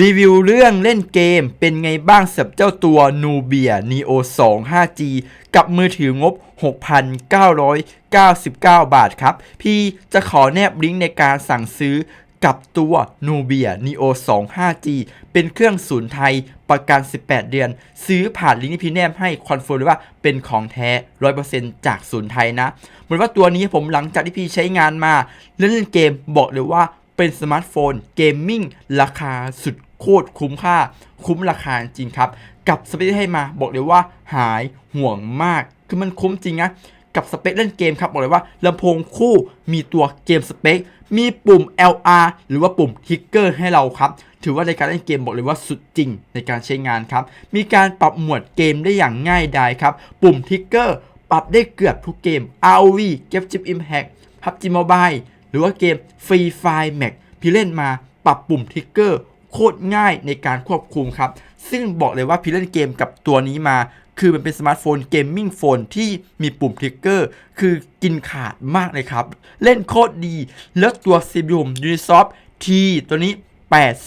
รีวิวเรื่องเล่นเกมเป็นไงบ้างสำหรับเจ้าตัว Nubia Neo 2 5G กับมือถืองบ 6,999 บาทครับ พี่จะขอแนบลิงก์ในการสั่งซื้อกับตัว Nubia Neo 2 5G เป็นเครื่องศูนย์ไทยประกัน 18 เดือน ซื้อผ่านลิงก์ที่พี่แนบให้คอนเฟิร์มเลยว่าเป็นของแท้ 100%จากศูนย์ไทยนะเหมือนว่าตัวนี้ผมหลังจากที่พี่ใช้งานมา เล่นเกมบอกเลยว่า เป็นสมาร์ทโฟนเกมมิ่งราคาสุดโคตรคุ้มค่า คุ้มราคาจริงครับ กับสเปคที่ให้มาบอกเลยว่าหายห่วงมาก คือมันคุ้มจริงนะกับสเปคเล่นเกมครับ บอกเลยว่าลำโพงคู่มีตัวเกมสเปค มีปุ่ม LR หรือว่าปุ่มทิกเกอร์ให้เราครับ ถือว่าในการเล่นเกมบอกเลยว่าสุดจริงในการใช้งานครับ มีการปรับหมวดเกมได้อย่างง่ายดายครับ ปุ่มทิกเกอร์ปรับได้เกือบทุกเกม ROV g e f Chip Impact PUBG Mobile รือว่าเกม Free Fire Max พี่เล่นมาปรับปุ่มทิกเกอร์โคตรง่ายในการควบคุมครับ ซึ่งบอกเลยว่าพี่เล่นเกมกับตัวนี้มา คือมันเป็นสมาร์ทโฟนเกมมิ่งโฟนที่มีปุ่มทริกเกอร์ คือกินขาดมากเลยครับ เล่นโคตรดี แล้วตัว CPU Unisoft T ตัวนี้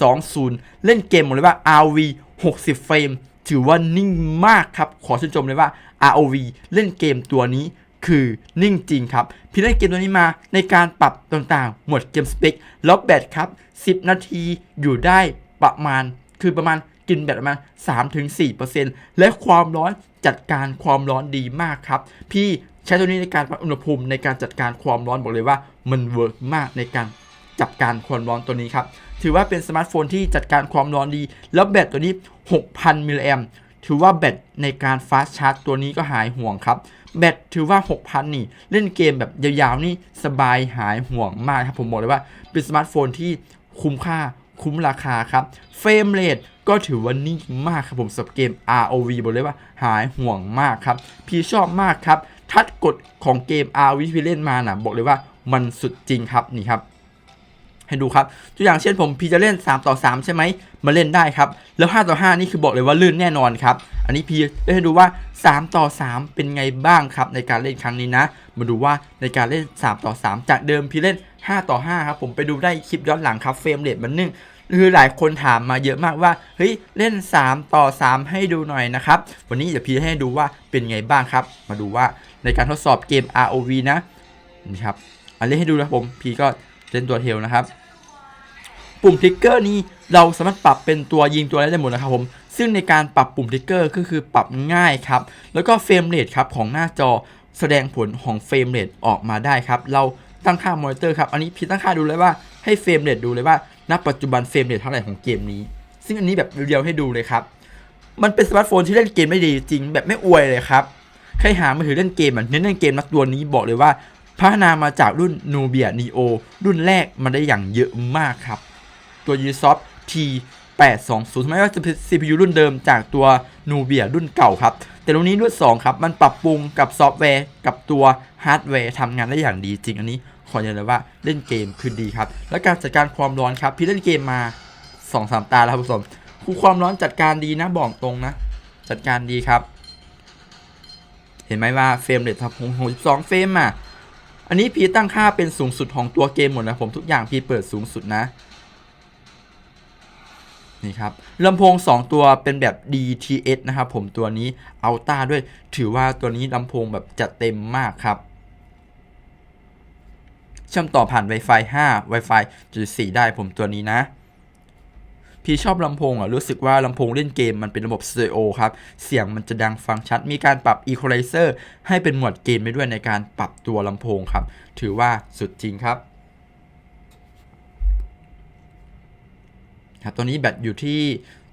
820 เล่นเกมบอกเลยว่า RV 60 เฟรม ถือว่านิ่งมากครับ ขอชื่นชมเลยว่า ROV เล่นเกมตัวนี้ คือนิ่งจริงครับ พี่เล่นเกมตัวนี้มาในการปรับต่างๆ หมวดเกมสเปคแล้วแบตครับ 10 นาทีอยู่ได้ประมาณ คือประมาณกินแบตประมาณ 3-4%และความร้อนจัดการความร้อนดีมากครับ พี่ใช้ตัวนี้ในการวัดอุณหภูมิในการจัดการความร้อนบอกเลยว่ามันเวิร์กมากในการจัดการความร้อนตัวนี้ครับ ถือว่าเป็นสมาร์ทโฟนที่จัดการความร้อนดี แล้วแบตตัวนี้ 6,000มิลลิแอม ถือว่าแบตในการฟาสชาร์จตัวนี้ก็หายห่วงครับ แบตถือว่า 6,000 นี่ เล่นเกมแบบยาวๆนี่สบายหายห่วงมากครับ ผมบอกเลยว่าเป็นสมาร์ทโฟนที่คุ้มค่าคุ้มราคาครับ เฟรมเรทก็ถือว่านิ่งมากครับผมสำหรับเกม ROV บอกเลยว่าหายห่วงมากครับ พี่ชอบมากครับ ทัดกดของเกม ROV ที่เล่นมานะบอกเลยว่ามันสุดจริงครับนี่ครับ ให้ดูครับตัวอย่างเช่นผมพีจะเล่น 3 ต่อ 3 ใช่ไหมมาเล่นได้ครับ แล้ว 5 ต่อ 5 นี่คือบอกเลยว่าลื่นแน่นอนครับ อันนี้พี่ได้ให้ดูว่า 3 ต่อ 3 เป็นไงบ้างครับ ในการเล่นครั้งนี้นะ มาดูว่าในการเล่น 3 ต่อ 3 จากเดิมพีเล่น 5 ต่อ 5 ครับ ผมไปดูได้คลิปย้อนหลังครับเฟรมเรทมันนึ่งคือหลายคนถามมาเยอะมากว่า เฮ้ย เล่น 3 ต่อ 3 ให้ดูหน่อยนะครับ วันนี้เดี๋ยวพี่ให้ดูว่าเป็นไงบ้างครับ มาดูว่าในการทดสอบเกม ROV นะนี่ครับอันเล่นให้ดูนะผม พี่ก็ เล่นตัวเทลนะครับ ปุ่มทิกเกอร์นี้เราสามารถปรับเป็นตัวยิงตัวอะไรได้หมดนะครับผม ซึ่งในการปรับปุ่มทิกเกอร์ก็คือปรับง่ายครับ แล้วก็เฟรมเรทครับของหน้าจอแสดงผลของเฟรมเรทออกมาได้ครับ เราตั้งค่ามอนิเตอร์ครับ อันนี้พี่ตั้งค่าดูเลยว่าให้เฟรมเรทดูเลยว่า ณ ปัจจุบันเฟรมเรทเท่าไหร่ของเกมนี้ ซึ่งอันนี้แบบเรียวๆให้ดูเลยครับ มันเป็นสมาร์ทโฟนที่เล่นเกมได้ดีจริงแบบไม่อวยเลยครับ ใครหามือถือเล่นเกมอะเน้นเล่นเกมนะตัวนี้บอกเลยว่า พัฒนามาจากรุ่น Nubia Neo รุ่นแรกมาได้อย่างเยอะมากครับ ตัว Ubisoft T 820ทำไมว่าจะเป็น CPU รุ่นเดิมจากตัว Nubia รุ่นเก่าครับ แต่ตรงนี้รุ่น 2 ครับ มันปรับปรุงกับซอฟต์แวร์กับตัวฮาร์ดแวร์ทำงานได้อย่างดีจริงอันนี้ ขอยืนยันเลยว่าเล่นเกมคือดีครับ และการจัดการความร้อนครับ พี่เล่นเกมมา2-3ตาแล้วครับผู้ชมคือความร้อนจัดการดีนะบอกตรงนะ จัดการดีครับ เห็นไหมว่าเฟรมเรทครับ62เฟรมอะ อันนี้พีตั้งค่าเป็นสูงสุดของตัวเกมหมดนะผมทุกอย่างพีเปิดสูงสุดนะนี่ครับลำโพง 2 ตัวเป็นแบบ DTS นะครับผมตัวนี้เอาต้าด้วยถือว่าตัวนี้ลำโพงแบบจัดเต็มมากครับเชื่อมต่อผ่าน Wi-Fi 5 Wi-Fi 4ได้ผมตัวนี้นะ พี่ชอบลำโพงอะรู้สึกว่าลำโพงเล่นเกมมันเป็นระบบสเตอริโอครับ เสียงมันจะดังฟังชัด มีการปรับ Equalizer ให้เป็นหมวดเกมไปด้วยในการปรับตัวลำโพงครับ ถือว่าสุดจริงครับครับตัวนี้แบตอยู่ที่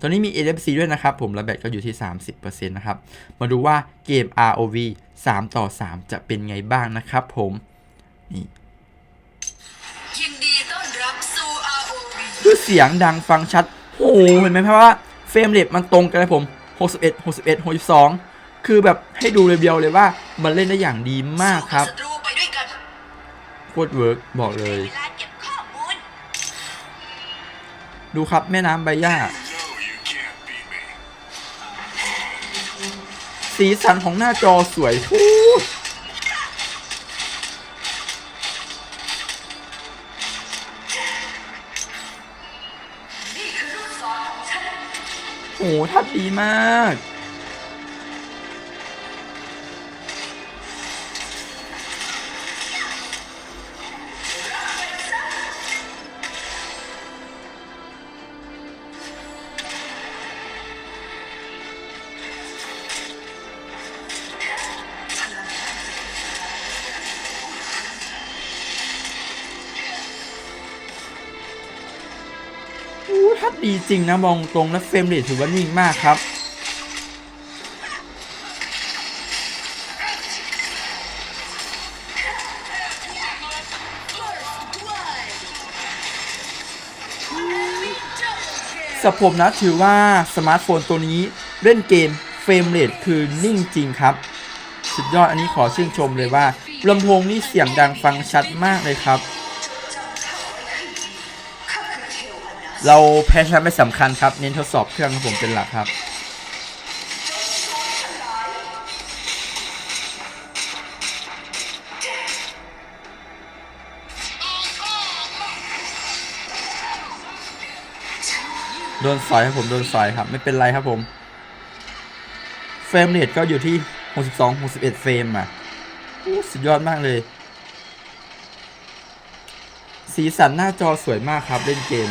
ตัวนี้มี NFC ด้วยนะครับ ผมและแบตก็อยู่ที่ 30%นะครับ มาดูว่าเกม ROV 3 ต่อ 3 จะเป็นไงบ้างนะครับผมนี่ยินดีต้อนรับสู่ ROV คือเสียงดังฟังชัด โอ้โหเห็นไหมเพราะว่าเฟรมเรทมันตรงกันเลยผม 61 61 62 คือแบบให้ดูเรียวๆเลยว่ามันเล่นได้อย่างดีมากครับโคตรเวิร์กบอกเลย ดูครับแม่น้ำใบหญ้าสีสันของหน้าจอสวยพูด หทัดดีมาก ดีจริงนะมองตรงและเฟรมเรทถือว่านิ่งมากครับสำหรับผมนะถือว่าสมาร์ทโฟนตัวนี้เล่นเกมเฟรมเรทคือนิ่งจริงครับ สุดยอดอันนี้ขอชื่นชมเลยว่าลำโพงนี่เสียงดังฟังชัดมากเลยครับ เราแพ้ชนะไม่สำคัญครับ เน้นทดสอบเครื่องของผมเป็นหลักครับ โดนสอยครับผมโดนสอยครับ ไม่เป็นไรครับผม เฟรมเรทก็อยู่ที่ 62 61 เฟรมอะสุดยอดมากเลย สีสันหน้าจอสวยมากครับเล่นเกม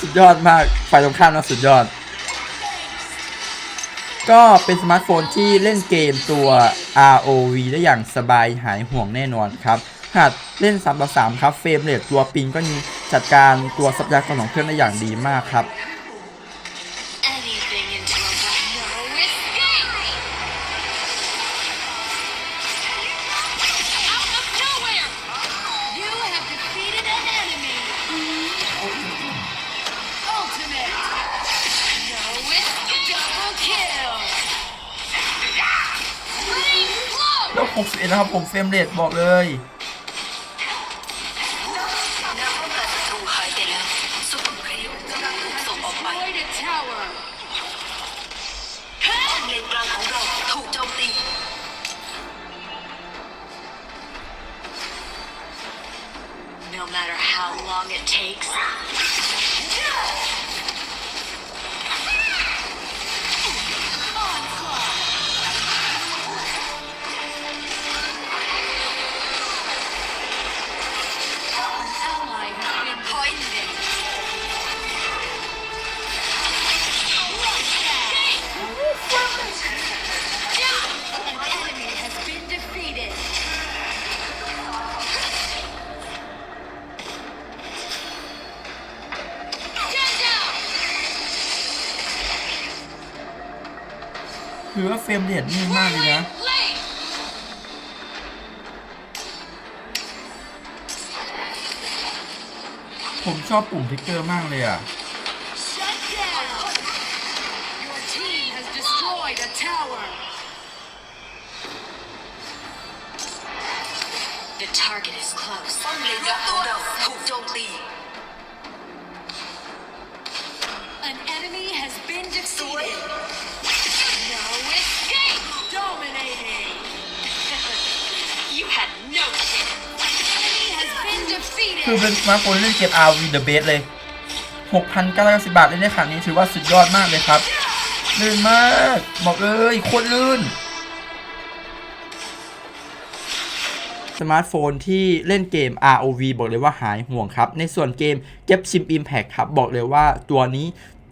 สุดยอดมากฝ่ายตรงข้ามนะสุดยอด ก็เป็นสมาร์ทโฟนที่เล่นเกมตัว ROV ได้อย่างสบายหายห่วงแน่นอนครับหากเล่น3ต่อ3ครับ เฟรมเรทตัวปิงก็มีจัดการตัวทรัพยากรของเครื่องได้อย่างดีมากครับ 61 นะครับผมเฟรมเรทบอกเลย เฟรมเรทนิ่งมากเลยนะ Lane. ผมชอบปุ่มทริกเกอร์มากเลยอะ Shut down. Your team has destroyed a tower. The target is close ป้อมเลนกลางของเราถูกโจมตี An enemy has been defeated. คือเป็นสมาร์ทโฟนเล่นเกม RV the best เลย 6,990 บาทเล่นได้ขนาดนี้ถือว่าสุดยอดมากเลยครับลื่นมาก บอกเลยโคตรลื่น สมาร์ทโฟนที่เล่นเกม ROV บอกเลยว่าหายห่วงครับ ในส่วนเกม g e p Sim Impact ครับ บอกเลยว่าตัวนี้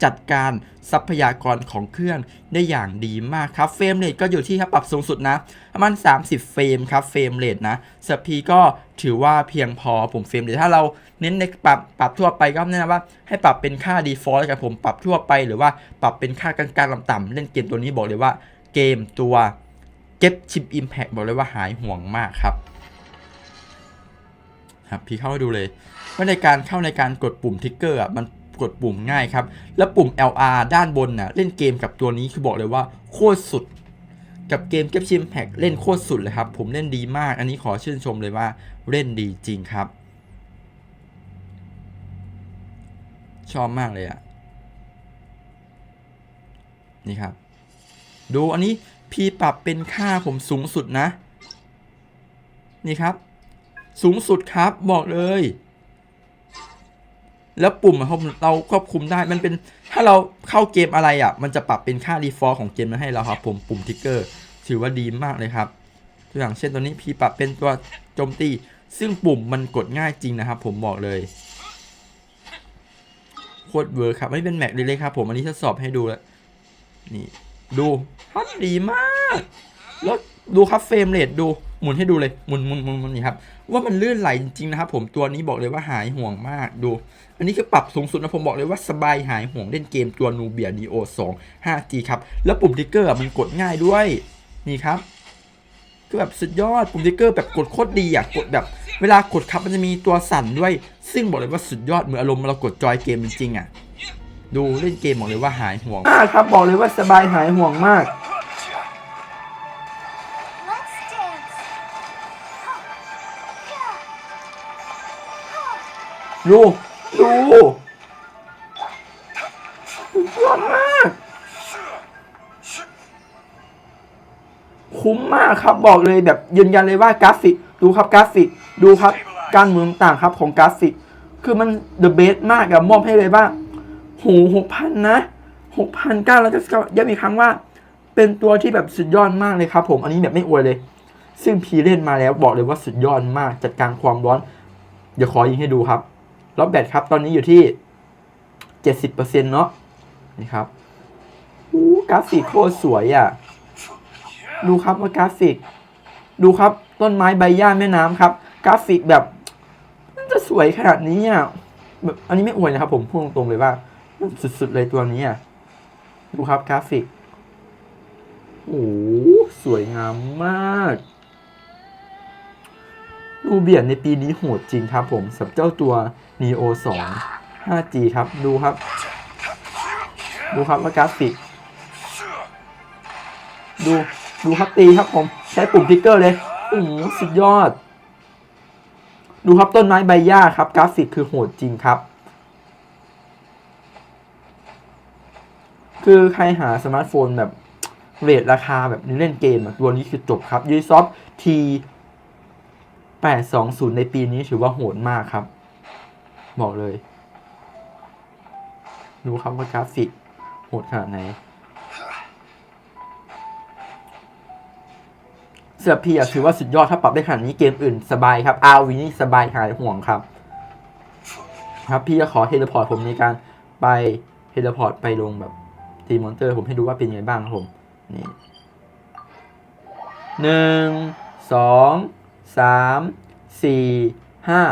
จัดการทรัพยากรของเครื่องได้อย่างดีมากครับเฟรมเรทก็อยู่ที่ครับปรับสูงสุดนะประมาณ30 เฟรมครับเฟรมเรทนะสปีก็ถือว่าเพียงพอผมเฟรมเรทถ้าเราเน้นในปรับปรับทั่วไปก็แนะนำว่า ให้ปรับเป็นค่า default แล้วกันผมปรับทั่วไปหรือว่าปรับเป็นค่ากลางๆต่ำๆเล่นเกมตัวนี้บอกเลยว่าเกมตัว Get Chip Impact บอกเลยว่าหายห่วงมากครับครับพี่เข้าดูเลยว่าในการเข้าในการกดปุ่มทิกเกอร์อะมัน กดปุ่มง่ายครับ แล้วปุ่ม LR ด้านบนน่ะเล่นเกมกับตัวนี้คือบอกเลยว่าโคตรสุด กับเกมเก็บชิมแพ็กเล่นโคตรสุดเลยครับ ผมเล่นดีมาก อันนี้ขอชื่นชมเลยว่าเล่นดีจริงครับ ชอบมากเลยอะนี่ครับ ดูอันนี้พี่ปรับเป็นค่าผมสูงสุดนะ นี่ครับ สูงสุดครับบอกเลย แล้วปุ่มเราควบคุมได้มันเป็นถ้าเราเข้าเกมอะไรอะ มันจะปรับเป็นค่า default ของเกมนั้นให้เราครับผมปุ่มทิกเกอร์ถือว่าดีมากเลยครับตัวอย่างเช่นตัวนี้พี่ปรับเป็นตัวโจมตี ซึ่งปุ่มมันกดง่ายจริงนะครับ ผมบอกเลยโคตรเวิร์ครับไม่เป็นแม็กเลยครับผมอันนี้ทดสอบให้ดูแล้วนี่ดูครับดีมากแล้ว ดูครับเฟรมเรทดูหมุนให้ดูเลยหมุนหมุนหมุนหมุนนี่ครับว่ามันลื่นไหลจริงๆนะครับ ผมตัวนี้บอกเลยว่าหายห่วงมากดู อันนี้คือปรับสูงสุดนะผมบอกเลยว่าสบายหายห่วงเล่นเกมตัวนูเบียดีโอ2 5G ครับ แล้วปุ่มทิกเกอร์มันกดง่ายด้วยนี่ครับคือแบบสุดยอดปุ่มทิกเกอร์แบบกดโคตรดีอะกดแบบเวลากดครับมันจะมีตัวสั่นด้วย ซึ่งบอกเลยว่าสุดยอดเหมือนอารมณ์เรากดจอยเกมจริงๆอะ ดูเล่นเกมบอกเลยว่าหายห่วงมากครับบอกเลยว่าสบายหายห่วงมาก ดูดูสุดยอดมาก คุ้มมากครับบอกเลยแบบยืนยันเลยว่ากราฟิก ดูครับกราฟิก ดูครับการหมุนต่างครับของกราฟิก คือมันเดอะเบสมากอะมอบให้เลยว่าหูหกพันนะหกพันเก้าแล้วก็ย้ำอีกครั้งว่า เป็นตัวที่แบบสุดยอดมากเลยครับผมอันนี้แบบไม่อวยเลย ซึ่งพีเล่นมาแล้วบอกเลยว่าสุดยอดมากจัดการความร้อน เดี๋ยวขอยิงให้ดูครับ รอบแบตครับ ตอนนี้อยู่ที่เจ็ดสิบเปอร์เซ็นต์เนาะนี่ครับอู้กราฟิกโคตรสวยอะ ดูครับว่ากราฟิก ดูครับต้นไม้ใบหญ้าแม่น้ำครับ กราฟิกแบบ มันจะสวยขนาดนี้อะแบบอันนี้ไม่อวยนะครับ ผมพูดตรงๆเลยว่า สุดๆเลยตัวนี้อะดูครับกราฟิกโอ้สวยงามมากรูเบียนในปีนี้โหดจริงครับผมสับเจ้าตัว Neo 2 5G ครับ ดูครับ ดูครับว่ากราฟิก ดู ดูครับตีครับผม ใช้ปุ่มทิกเกอร์เลยโอ้โหสุดยอด ดูครับต้นไม้ใบหญ้าครับ กราฟิกคือโหดจริงครับ คือใครหาสมาร์ทโฟนแบบเรทราคาแบบนี้เล่นเกมอะตัวนี้คือจบครับ Ubisoft T 820 ในปีนี้ถือว่าโหดมากครับ บอกเลย ดูครับว่ากราฟิกโหดขนาดไหนเสือพีอะถือว่าสุดยอดถ้าปรับได้ขนาดนี้เกมอื่นสบายครับ RV นี่สบายหายห่วงครับ ครับพี่จะขอเทเลพอร์ตผมในการไปเทเลพอร์ตไปลงแบบทีมอนเตอร์ผมให้ดูว่าเป็นยังไงบ้างครับผมนี่หนึ่งสองสามสี่ห้า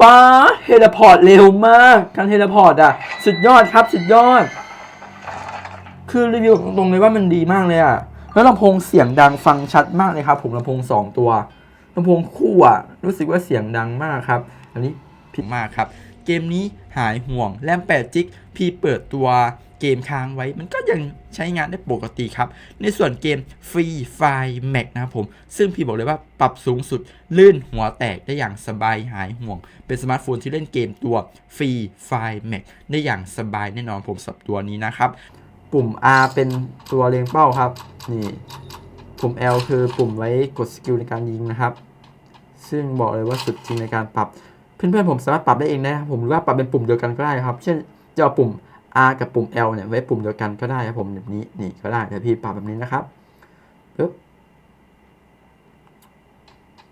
ป้าเฮลพอร์ตเร็วมากการเฮลพอร์ตอะ สุดยอดครับ สุดยอด คือรีวิวตรงๆเลยว่ามันดีมากเลยอะ แล้วลำโพงเสียงดังฟังชัดมากเลยครับ ผมลำโพงสองตัวลำโพงคู่อะ รู้สึกว่าเสียงดังมากครับ อันนี้ผิดมากครับ เกมนี้หายห่วงแรม8จิกพี่เปิดตัว เกมค้างไว้ มันก็ยังใช้งานได้ปกติครับ ในส่วนเกมฟรีไฟล์แม็กนะครับผม ซึ่งพี่บอกเลยว่าปรับสูงสุด ลื่นหัวแตกได้อย่างสบายหายห่วง เป็นสมาร์ทโฟนที่เล่นเกมตัวฟรีไฟล์แม็กได้อย่างสบายแน่นอนผมสับตัวนี้นะครับ ปุ่ม R เป็นตัวเล็งเป้าครับ นี่ ปุ่ม L คือปุ่มไว้กดสกิลในการยิงนะครับ ซึ่งบอกเลยว่าสุดจริงในการปรับเพื่อนๆผมสามารถปรับได้เองนะครับผมหรือว่าปรับเป็นปุ่มเดียวกันก็ได้ครับ เช่นจะเอาปุ่ม R กับปุ่ม L เนี่ยไว้ปุ่มเดียวกันก็ได้ครับผมแบบนี้นี่ก็ได้เดี๋ยวพี่ปรับแบบนี้นะครับปึ๊บ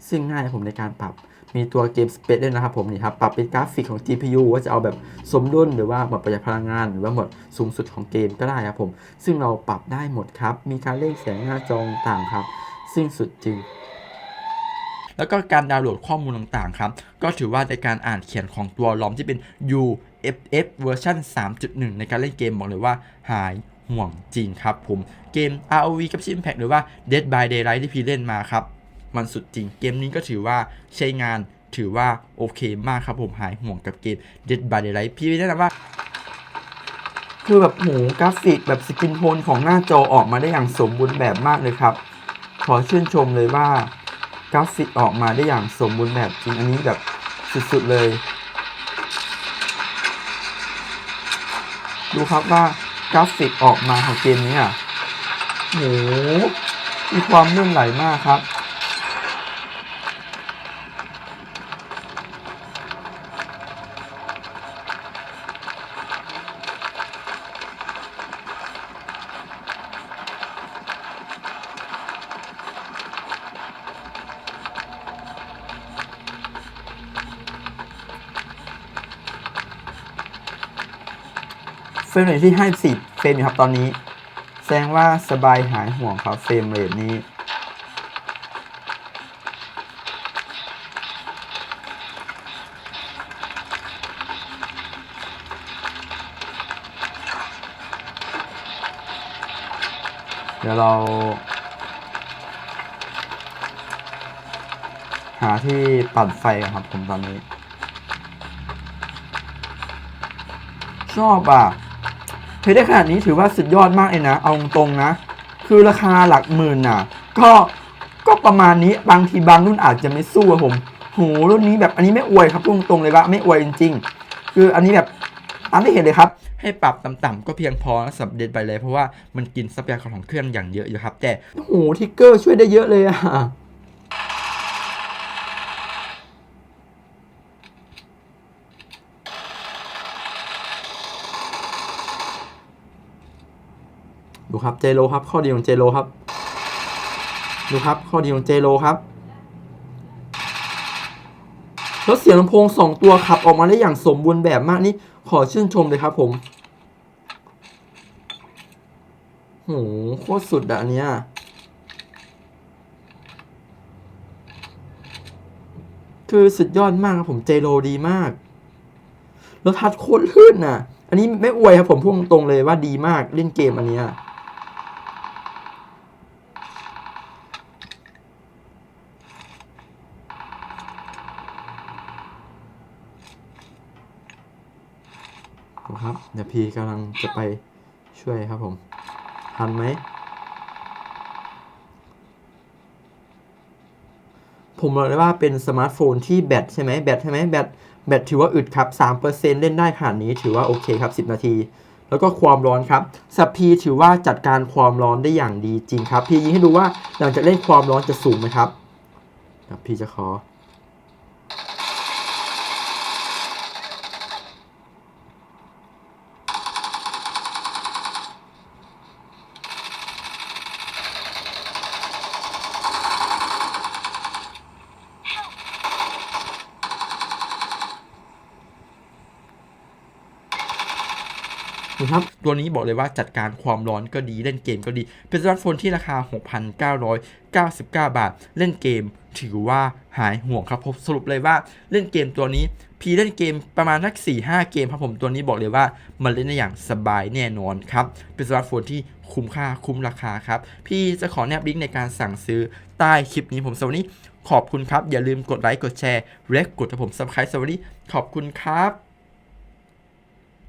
ซึ่งง่ายผมในการปรับมีตัวเกมสเปซด้วยนะครับผมนี่ครับปรับเป็นกราฟิกของ GPU ว่าจะเอาแบบสมดุลหรือว่าหมดประหยัดพลังงาน หรือว่าหมดสูงสุดของเกมก็ได้ครับผม ซึ่งเราปรับได้หมดครับ มีการเล่นแสงหน้าจอต่างครับ ซึ่งสุดจริง แล้วก็การดาวน์โหลดข้อมูลต่างๆครับ ก็ถือว่าในการอ่านเขียนของตัวลอมที่เป็น UFF เวอร์ชัน3.1 ในการเล่นเกมบอกเลยว่าหายห่วงจริงครับผม เกม ROV กับ Impact หรือว่า Dead by Daylight ที่พี่เล่นมาครับ มันสุดจริงเกมนี้ก็ถือว่าใช้งานถือว่าโอเคมากครับผมหายห่วงกับเกม Dead by Daylight พี่แนะนำว่า คือแบบโหกราฟิกแบบสกินโทนของหน้าจอออกมาได้อย่างสมบูรณ์แบบมากเลยครับ ขอชื่นชมเลยว่า กราฟิกออกมาได้อย่างสมบูรณ์แบบจริงอันนี้แบบสุดๆเลย ดูครับว่ากราฟิกออกมาของเกมนี้อะโหมีความลื่นไหลมากครับ เฟรมเรทที่ให้10เฟรมอยู่ครับตอนนี้ แสดงว่าสบายหายห่วงครับเฟรมเรทนี้เดี๋ยวเรา หาที่ปั่นไฟครับผมตอนนี้ ชอบอะ เพชรได้ขนาดนี้ถือว่าสุดยอดมากเลยนะ เอาตรงนะ คือราคาหลักหมื่นน่ะ ก็ก็ประมาณนี้บางทีบางรุ่นอาจจะไม่สู้อะผมโหรุ่นนี้แบบอันนี้ไม่อวยครับตรงๆเลยว่าไม่อวยจริง ๆ คืออันนี้แบบตามที่เห็นเลยครับ ให้ปรับต่ำๆก็เพียงพอสำหรับเด็ดไปเลย เพราะว่ามันกินทรัพยากรของเครื่องอย่างเยอะอยู่ครับ แต่โอ้โหทิกเกอร์ช่วยได้เยอะเลยอะ ดูครับเจโรครับข้อดีของเจโรครับดูครับข้อดีของเจโรครับแล้วเสียงลำโพงสองตัวขับออกมาได้อย่างสมบูรณ์แบบมากนี่ขอชื่นชมเลยครับผมโหโคตรสุดอะอันเนี้ยคือสุดยอดมากครับผมเจโรดีมาก แล้วทัดโคตรลื่นน่ะ อันนี้ไม่อวยครับผมพูดตรงเลยว่าดีมากเล่นเกมอันเนี้ย ครับ เดี๋ยว พีกำลังจะไปช่วยครับผม ทันไหม ผมบอกเลยว่าเป็นสมาร์ทโฟนที่แบตใช่ไหมแบตใช่ไหมแบตแบตถือว่าอึดครับ 3%เล่นได้ขนาดนี้ถือว่าโอเคครับ 10 นาที แล้วก็ความร้อนครับสับพีถือว่าจัดการความร้อนได้อย่างดีจริงครับ พียิงให้ดูว่าหลังจากเล่นความร้อนจะสูงไหมครับพี่จะขอ นะครับ ตัวนี้บอกเลยว่าจัดการความร้อนก็ดีเล่นเกมก็ดี เป็นสมาร์ทโฟนที่ราคา 6,999 บาท เล่นเกมถือว่าหายห่วงครับผมสรุปเลยว่าเล่นเกมตัวนี้พีเล่นเกมประมาณนัก4-5 เกมครับผมตัวนี้บอกเลยว่ามันเล่นได้อย่างสบายแน่นอนครับ เป็นสมาร์ทโฟนที่คุ้มค่าคุ้มราคาครับ พี่จะขอแนบลิงก์ในการสั่งซื้อใต้คลิปนี้ผมสวัสดีขอบคุณครับ อย่าลืมกดไลค์กดแชร์และกดให้ผมซับสไครต์สวัสดีขอบคุณครับ